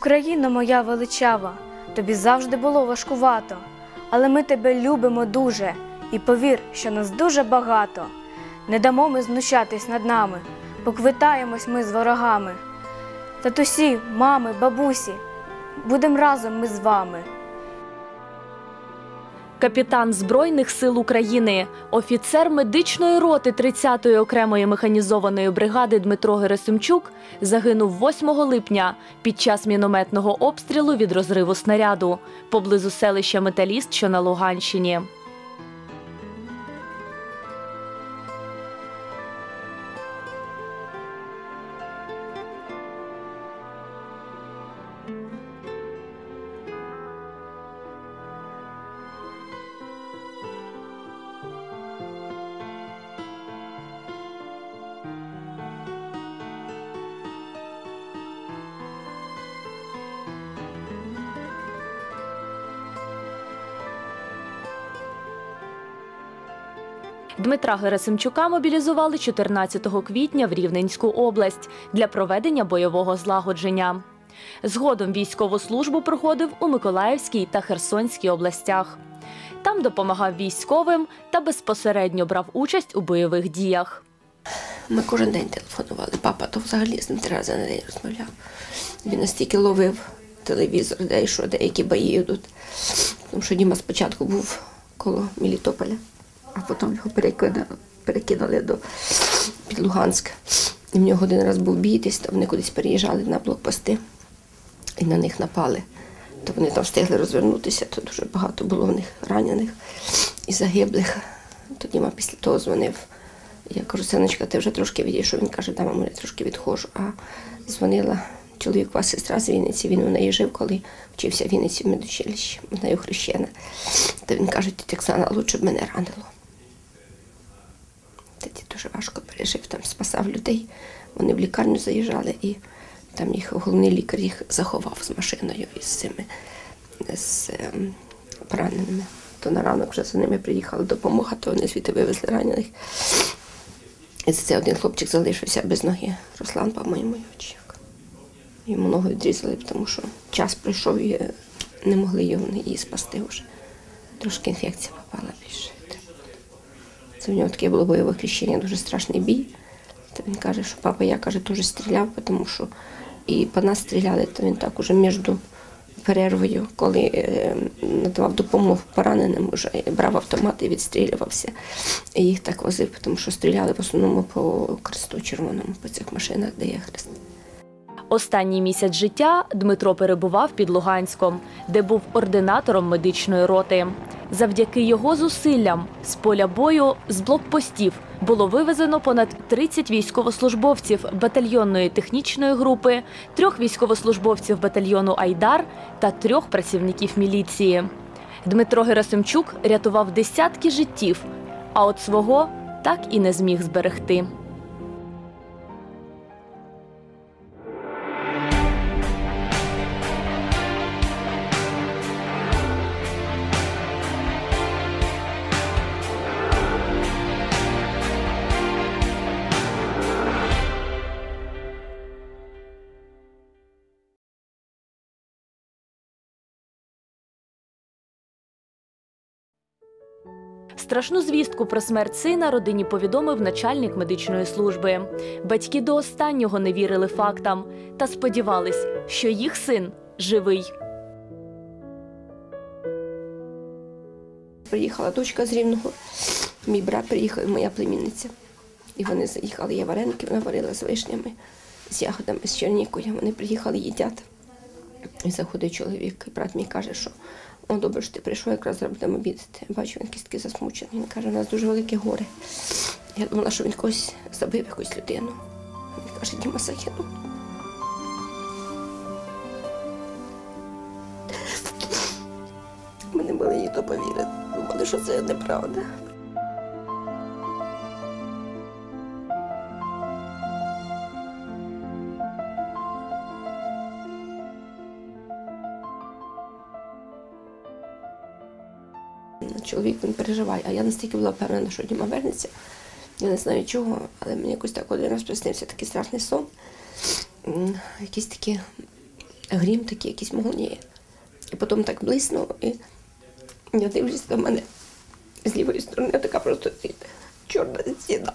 Україно моя величава, тобі завжди було важкувато, але ми тебе любимо дуже, і повір, що нас дуже багато. Не дамо ми знущатись над нами, поквитаємось ми з ворогами. Татусі, мами, бабусі, будемо разом ми з вами. Капітан Збройних сил України, офіцер медичної роти 30-ї окремої механізованої бригади Дмитро Герасимчук загинув 8 липня під час мінометного обстрілу від розриву снаряду поблизу селища Металіст, що на Луганщині. Дмитра Герасимчука мобілізували 14 квітня в Рівненську область для проведення бойового злагодження. Згодом військову службу проходив у Миколаївській та Херсонській областях. Там допомагав військовим та безпосередньо брав участь у бойових діях. Ми кожен день телефонували. Папа то взагалі з ним три рази на день розмовляв. Він настільки ловив телевізор, де що, деякі бої йдуть. Тому що Діма спочатку був коло Мелітополя, а потім його перекинули, перекинули до під Луганськ. І в нього один раз був бій, десь там вони кудись переїжджали на блокпости і на них напали. То вони там встигли розвернутися, то дуже багато було в них ранених і загиблих. То Діма після того дзвонив. Я кажу, синочка, ти вже трошки відійшов. Він каже, да, мама, я трошки відходжу. А дзвонила чоловікова сестра з Вінниці. Він у неї жив, коли вчився в Вінниці в медучилищі. Вона його хрещена. То він каже, тітя Оксана, лучше б мене ранило. Дуже важко пережив, там спасав людей. Вони в лікарню заїжджали, і там їх головний лікар їх заховав з машиною із цими з ем, пораненими. То на ранок вже за ними приїхала допомога, то вони звідти вивезли ранених. І це один хлопчик залишився без ноги. Руслан, по-моєму, як. Йому ногу відрізали, тому що час пройшов і не могли його її спасти вже. Трошки інфекція попала більше. Це в нього таке було бойове хрещення, дуже страшний бій. То він каже, що папа, я каже, дуже стріляв, тому що і по нас стріляли, то він так уже між перервою, коли е, надавав допомогу пораненим, вже брав автомат і відстрілювався. І їх так возив, тому що стріляли в основному по кресту червоному, по цих машинах, де є хрест. Останній місяць життя Дмитро перебував під Луганськом, де був ординатором медичної роти. Завдяки його зусиллям з поля бою з блокпостів було вивезено понад 30 військовослужбовців батальйонної технічної групи, трьох військовослужбовців батальйону Айдар та трьох працівників міліції. Дмитро Герасимчук рятував десятки життів, а от свого так і не зміг зберегти. Страшну звістку про смерть сина родині повідомив начальник медичної служби. Батьки до останнього не вірили фактам та сподівались, що їх син живий. Приїхала дочка з Рівного, мій брат приїхав, моя племінниця. І вони заїхали, я вареники наварила з вишнями, з ягодами, з чернікою. Вони приїхали, їдять. І заходить чоловік, брат мій каже, що о, добре, що ти прийшов, якраз будемо обідати. Бачу, він кістки засмучений. Він каже, у нас дуже велике горе. Я думала, що він когось забив якусь людину. Він каже, Діма загинув. Ми не могли ні то повірити. Думали, що це неправда. Чоловік він переживає, а я настільки була впевнена, що Діма вернеться. Я не знаю чого, але мені якось так один раз приснився такий страшний сон. М, Якісь такі грім такий якийсь молніє. І потім так блиснуло, і я дивлюсь до мене з лівої сторони така просто чорна стіна.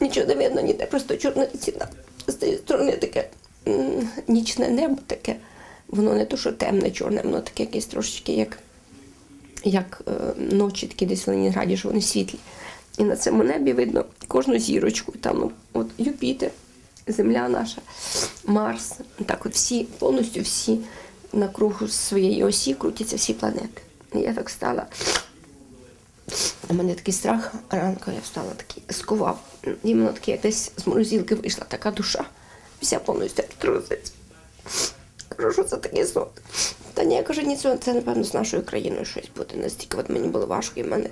Нічого не видно, ніде, просто чорна стіна. З тієї сторони таке нічне небо таке. Воно не то, що темне, чорне, воно таке якесь трошечки як, як е, ночі такі десь в Ленінграді, що вони світлі. І на цьому небі видно кожну зірочку. Там ну, от Юпітер, Земля наша, Марс. Так от всі, повністю всі на кругу своєї осі крутяться всі планети. І я так стала. У мене такий страх, ранку я встала такий, скував. І воно таке, як десь з морозилки вийшла така душа. Вся повністю труситься. Кажу, що це такий сон. Та ні, я кажу, ні, це, це напевно з нашою країною щось буде. Настільки от мені було важко. І в мене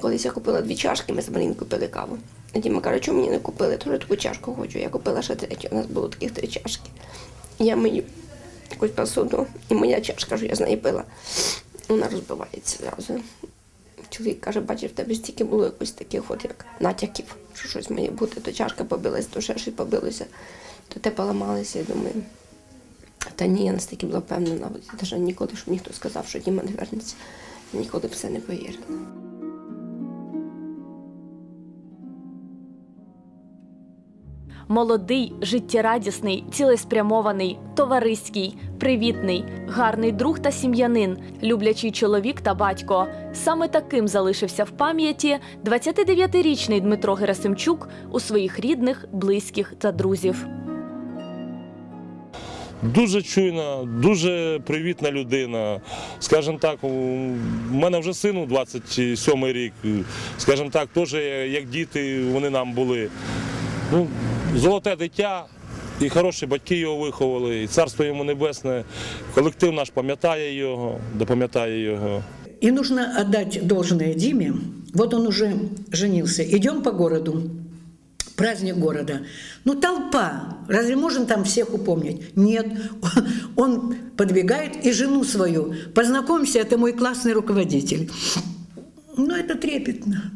колись я купила дві чашки, ми з Марін купили каву. А Діма каже, чому мені не купили? Теж таку чашку хочу. Я купила ще третю. У нас було таких три чашки. Я мию якусь посуду, і моя чашка, що я з неї пила, вона розбивається зразу. Чоловік каже, бачив, в тебе стільки було якось таких от як натяків, що щось має бути, то чашка побилась, то ще щось побилося, то те поламалося, і думаю. Та ні, я настільки була впевнена, навіть ніколи, щоб ніхто сказав, що Діма не вернеться, ніколи б це не повірила. Молодий, життєрадісний, цілеспрямований, товариський, привітний, гарний друг та сім'янин, люблячий чоловік та батько. Саме таким залишився в пам'яті 29-річний Дмитро Герасимчук у своїх рідних, близьких та друзів. Дуже чуйна, дуже привітна людина. Скажімо так, у мене вже сину 27 рік. Скажімо так, теж як діти вони нам були. Ну, золоте дитя, і хороші батьки його виховали, і царство йому небесне. Колектив наш пам'ятає його, допам'ятає його. И нужно отдать должное Диме. Вот он уже женился. Идем по городу Праздник города. Ну, толпа. Разве можем там всех упомнить? Нет. Он подвигает и жену свою. Познакомься, это мой классный руководитель. Ну, это трепетно.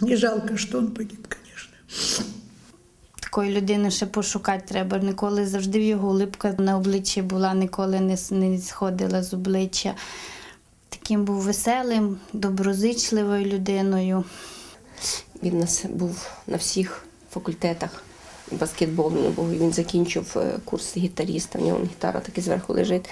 Не жалко, что он погиб, конечно. Такої людини ще пошукати треба. Ніколи завжди в його улипка на обличчі була, ніколи не, с- не сходила з обличчя. Таким був веселим, доброзичливою людиною. Він у нас був на всіх факультетах баскетболу, бо він закінчив е, курс гітаріста, в нього гітара так і зверху лежить.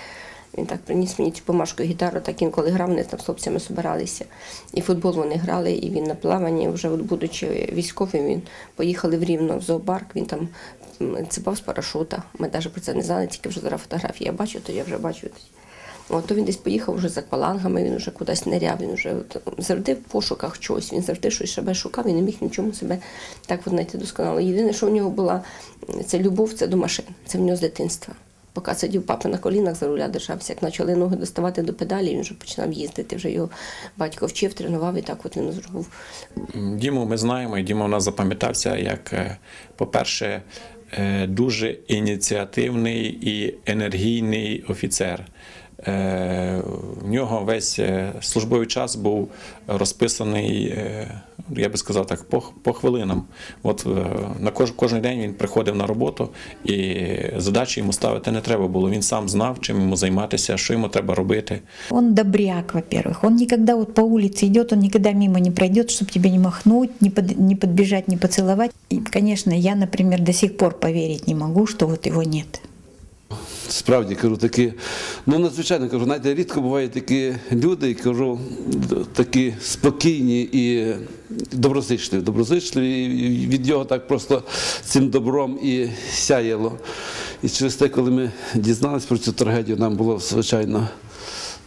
Він так приніс мені цю бумажку гітару, так інколи грав, вони там з хлопцями збиралися. І футбол вони грали, і він на плаванні, вже от будучи військовим, він поїхали в Рівно в зоопарк, він там цепав з парашута. Ми навіть про це не знали, тільки вже зараз фотографії я бачу, то я вже бачу. От, то він десь поїхав вже за аквалангами, він вже кудись ниряв, він вже от, завжди в пошуках чогось, він завжди щось себе шукав, він не міг нічому себе так от знайти досконало. Єдине, що в нього була це любов, це до машин, це в нього з дитинства. Поки сидів папа на колінах за руля держався, як почали ноги доставати до педалі, він вже починав їздити. Вже його батько вчив, тренував і так от він зробив. Діму ми знаємо, і Діма у нас запам'ятався як, е, по-перше, е, дуже ініціативний і енергійний офіцер. Е, В нього весь е, службовий час був розписаний, е, я би сказав так, по, по хвилинам. От на кож, кожен день він приходив на роботу, і задачі йому ставити не треба було. Він сам знав, чим йому займатися, що йому треба робити. Он добряк, во-первых. Он никогда вот по улице идет, он никогда мимо не пройдет, чтобы тебе не махнуть, не, под- не подбежать, не поцеловать. И, конечно, я, например, до сих пор поверить не могу, что вот его нет. Справді кажу такі, ну надзвичайно кажу, знаєте, рідко бувають такі люди, кажу, такі спокійні і доброзичливі. Доброзичливі, і від нього так просто цим добром і сяяло. І через те, коли ми дізналися про цю трагедію, нам було звичайно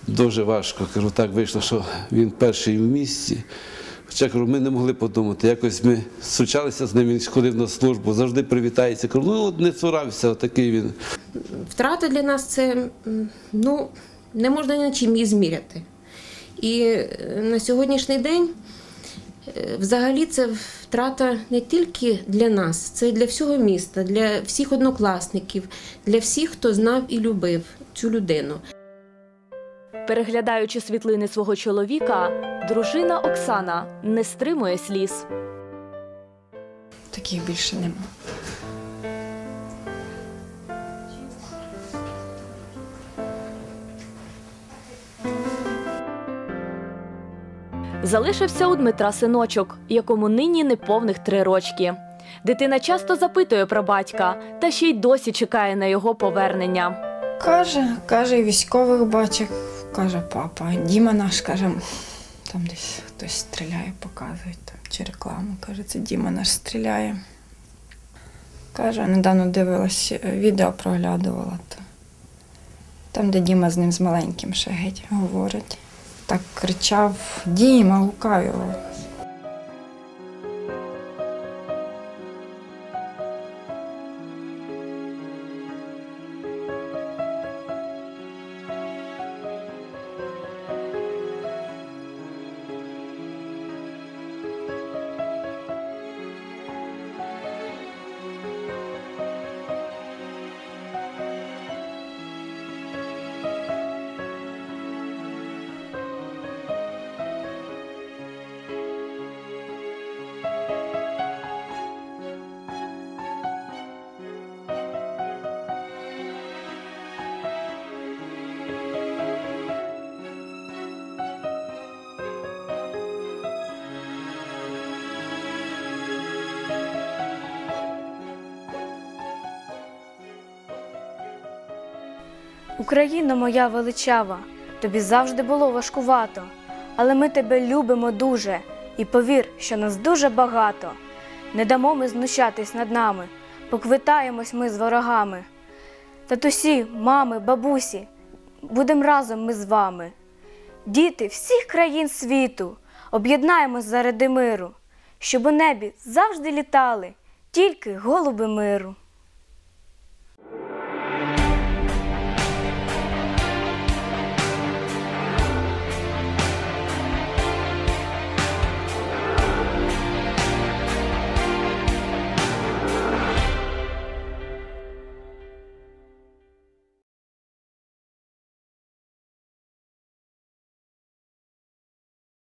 дуже важко. Кажу, так вийшло, що він перший у місті. Хоча ми не могли подумати. Якось ми сучалися з ним, він ходив на службу, завжди привітається. Кажу, ну не цурався, отакий він. Втрата для нас це ну, не можна нічим її зміряти. І е, на сьогоднішній день е, взагалі це втрата не тільки для нас, це для всього міста, для всіх однокласників, для всіх, хто знав і любив цю людину. Переглядаючи світлини свого чоловіка, дружина Оксана не стримує сліз. Таких більше нема. Залишився у Дмитра синочок, якому нині неповних три рочки. Дитина часто запитує про батька, та ще й досі чекає на його повернення. Каже, каже, і військових бачив, каже папа. Діма наш каже, там десь хтось стріляє, показують там, чи рекламу. Каже, це Діма наш стріляє. Каже, недавно дивилась е, відео проглядувала. Там, де Діма з ним з маленьким ще геть говорить. Так кричав Діма, гукав його. Україно моя величава, тобі завжди було важкувато, але ми тебе любимо дуже, і повір, що нас дуже багато. Не дамо ми знущатись над нами, поквитаємось ми з ворогами. Татусі, мами, бабусі, будем разом ми з вами. Діти всіх країн світу, об'єднаємось заради миру, щоб у небі завжди літали тільки голуби миру.